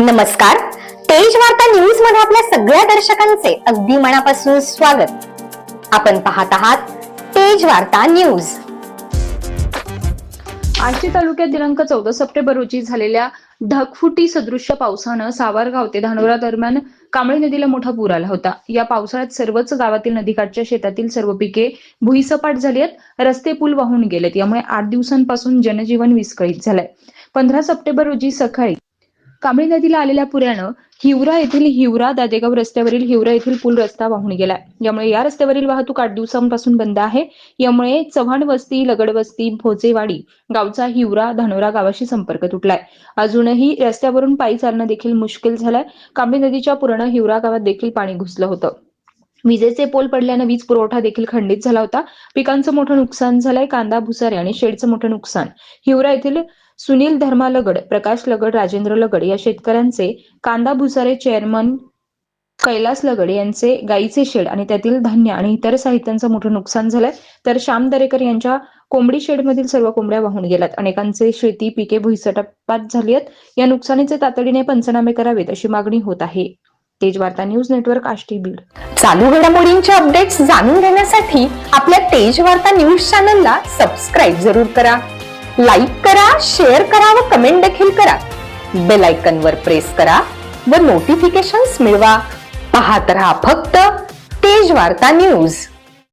नमस्कार. तेज वार्ता न्यूजमध्ये आपल्या सगळ्या दर्शकांचे अगदी मनापासून स्वागत. आपण पाहत आहात तेज वार्ता न्यूज. आष्टी तालुक्यात दिनांक चौदा सप्टेंबर रोजी झालेल्या ढगफुटी सदृश्य पावसानं सावरगाव ते धानोरा दरम्यान कांबळी नदीला मोठा पूर आला होता. या पावसाळ्यात सर्वच गावातील नदीकाठच्या शेतातील सर्व पिके भुईसपाट झाली आहेत. रस्ते पूल वाहून गेलेत. यामुळे आठ दिवसांपासून जनजीवन विस्कळीत झालंय. पंधरा सप्टेंबर रोजी सकाळी कांबळी नदीला आलेल्या पुरानं हिवरा येथील हिवरा दादेगाव रस्त्यावरील हिवरा येथील पूल रस्ता वाहून गेलाय. यामुळे या रस्त्यावरील वाहतूक आठ दिवसांपासून बंद आहे. यामुळे चव्हाण वस्ती लगडवस्ती भोजेवाडी गावचा हिवरा धानोरा गावाशी संपर्क तुटलाय. अजूनही रस्त्यावरून पायी चालणं देखील मुश्किल झालंय. कांबळी नदीच्या पुरानं हिवरा गावात देखील पाणी घुसलं होतं. विजेचे पोल पडल्यानं वीज पुरवठा देखील खंडित झाला होता. पिकांचं मोठं नुकसान झालंय. कांदा भुसारे आणि शेडचं मोठं नुकसान. हिवरा येथील सुनील धर्मा लगड प्रकाश लगड राजेंद्र लगड या शेतकऱ्यांचे कांदा भुसारे चेअरमन कैलास लगड यांचे गाईचे शेड आणि त्यातील धान्य आणि इतर साहित्यांचं मोठं नुकसान झालंय. तर श्याम दरेकर यांच्या कोंबडी शेडमधील सर्व कोंबड्या वाहून गेल्यात. अनेकांचे शेती पिके भुईसटपात झाली आहेत. या नुकसानीचे तातडीने पंचनामे करावेत अशी मागणी होत आहे. तेज वार्ता न्यूज नेटवर्क आष्टी बीड चालू घडामोडींचे अपडेट्स जाणून घेण्यासाठी आपल्या तेज वार्ता न्यूज चॅनलला सबस्क्राईब जरूर करा. लाईक करा शेअर करा व कमेंट देखील करा. बेल आयकन वर प्रेस करा व नोटिफिकेशन्स मिळवा. पाहत रहा फक्त तेज वार्ता न्यूज